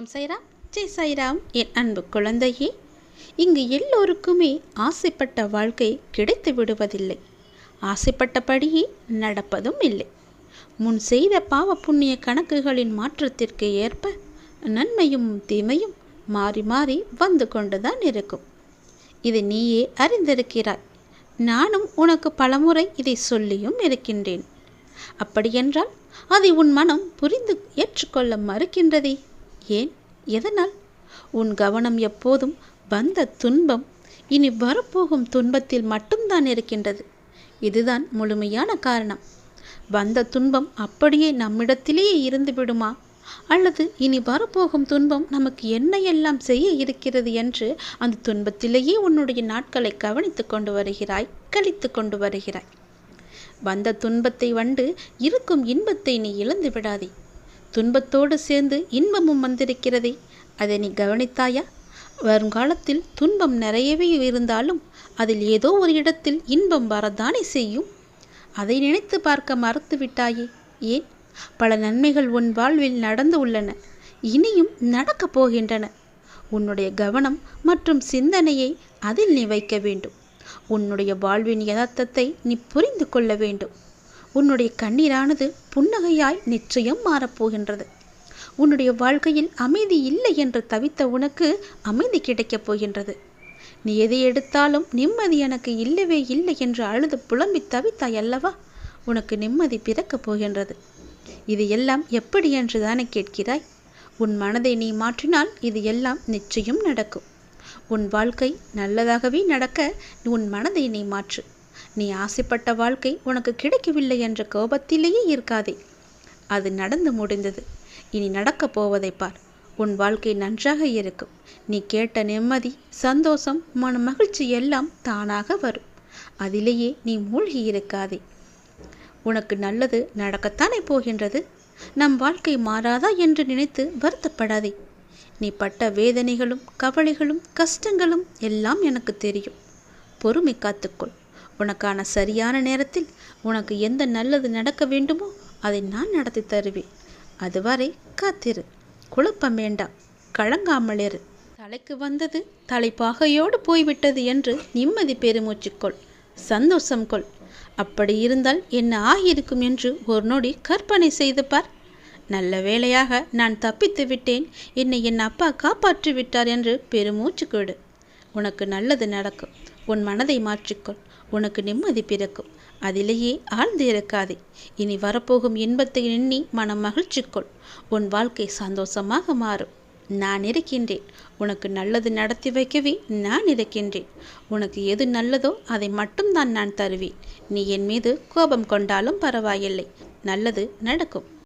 வணக்கம் சைராம் ஜெய் சைராம் என் அன்பு குழந்தையே இங்கு எல்லோருக்குமே ஆசைப்பட்ட வாழ்க்கை கிடைத்து விடுவதில்லை. ஆசைப்பட்டபடியே நடப்பதும் இல்லை. முன் செய்த பாவ புண்ணிய கணக்குகளின் மாற்றத்திற்கு ஏற்ப நன்மையும் தீமையும் மாறி மாறி வந்து கொண்டுதான் இருக்கும். இது நீயே அறிந்திருக்கிறாய். நானும் உனக்கு பலமுறை இதை சொல்லியும் இருக்கின்றேன். அப்படியென்றால் அதை உன் மனம் புரிந்து ஏற்றுக்கொள்ள மறுக்கின்றதே? ஏன்? எதனால்? உன் கவனம் எப்போதும் வந்த துன்பம். இனி வரப்போகும் துன்பத்தில் மட்டும்தான் இருக்கின்றது. இதுதான் முழுமையான காரணம். வந்த துன்பம் அப்படியே நம்மிடத்திலேயே இருந்து விடுமா? அல்லது இனி வரப்போகும் துன்பம் நமக்கு என்ன எல்லாம் செய்ய இருக்கிறது என்று அந்த துன்பத்திலேயே உன்னுடைய நாட்களை கவனித்து கொண்டு வருகிறாய் கழித்து கொண்டு வருகிறாய். வந்த துன்பத்தை வண்டு இருக்கும் இன்பத்தை நீ இழந்து விடாதே. துன்பத்தோடு சேர்ந்து இன்பமும் வந்திருக்கிறதே. அதை நீ கவனித்தாயா? வருங்காலத்தில் துன்பம் நிறையவே இருந்தாலும் அதில் ஏதோ ஒரு இடத்தில் இன்பம் வரத்தானே செய்யும். அதை நினைத்து பார்க்க மறுத்து விட்டாயே. ஏன்? பல நன்மைகள் உன் வாழ்வில் நடந்து உள்ளன. இனியும் நடக்கப் போகின்றன. உன்னுடைய கவனம் மற்றும் சிந்தனையை அதில் நீ வைக்க வேண்டும். உன்னுடைய வாழ்வின் யதார்த்தத்தை நீ புரிந்து கொள்ள வேண்டும். உன்னுடைய கண்ணீரானது புன்னகையாய் நிச்சயம் மாறப்போகின்றது. உன்னுடைய வாழ்க்கையில் அமைதி இல்லை என்று தவித்த உனக்கு அமைதி கிடைக்கப் போகின்றது. நீ எதை எடுத்தாலும் நிம்மதி எனக்கு இல்லவே இல்லை என்று அழுது புலம்பி தவித்தாய் அல்லவா? உனக்கு நிம்மதி பிறக்கப் போகின்றது. இது எல்லாம் எப்படி என்று தானே கேட்கிறாய்? உன் மனதை நீ மாற்றினால் இது எல்லாம் நிச்சயம் நடக்கும். உன் வாழ்க்கை நல்லதாகவே நடக்க உன் மனதை நீ மாற்று. நீ ஆசைப்பட்ட வாழ்க்கை உனக்கு கிடைக்கவில்லை என்ற கோபத்திலேயே இருக்காதே. அது நடந்து முடிந்தது. இனி நடக்கப் போவதை பார். உன் வாழ்க்கை நன்றாக இருக்கும். நீ கேட்ட நிம்மதி சந்தோஷம் மன மகிழ்ச்சி எல்லாம் தானாக வரும். அதிலேயே நீ மூழ்கி இருக்காதே. உனக்கு நல்லது நடக்கத்தானே போகின்றது? நம் வாழ்க்கை மாறாதா என்று நினைத்து வருத்தப்படாதே. நீ பட்ட வேதனைகளும் கவலைகளும் கஷ்டங்களும் எல்லாம் எனக்கு தெரியும். பொறுமை காத்துக்கொள். உனக்கான சரியான நேரத்தில் உனக்கு எந்த நல்லது நடக்க வேண்டுமோ அதை நான் நடத்தி தருவேன். அதுவரை காத்திரு. குழப்பம் வேண்டாம். கலங்காமல் இரு. தலைக்கு வந்தது தலைப்பாகையோடு போய்விட்டது என்று நிம்மதி பெருமூச்சுக்கொள் சந்தோஷம் கொள். அப்படி இருந்தால் என்ன ஆகியிருக்கும் என்று ஒரு நொடி கற்பனை செய்து பார். நல்ல வேளையாக நான் தப்பித்து விட்டேன். என்னை என் அப்பா காப்பாற்றி விட்டார் என்று பெருமூச்சு கொடு. உனக்கு நல்லது நடக்கும். உன் மனதை மாற்றிக்கொள். உனக்கு நிம்மதி பிறக்கும். அதிலேயே ஆழ்ந்து இருக்காதே. இனி வரப்போகும் இன்பத்தை எண்ணி மனம் மகிழ்ச்சிக்கொள். உன் வாழ்க்கை சந்தோஷமாக மாறும். நான் இருக்கின்றேன். உனக்கு நல்லது நடத்தி வைக்கவே நான் இருக்கின்றேன். உனக்கு எது நல்லதோ அதை மட்டும்தான் நான் தருவேன். நீ என் மீது கோபம் கொண்டாலும் பரவாயில்லை. நல்லது நடக்கும்.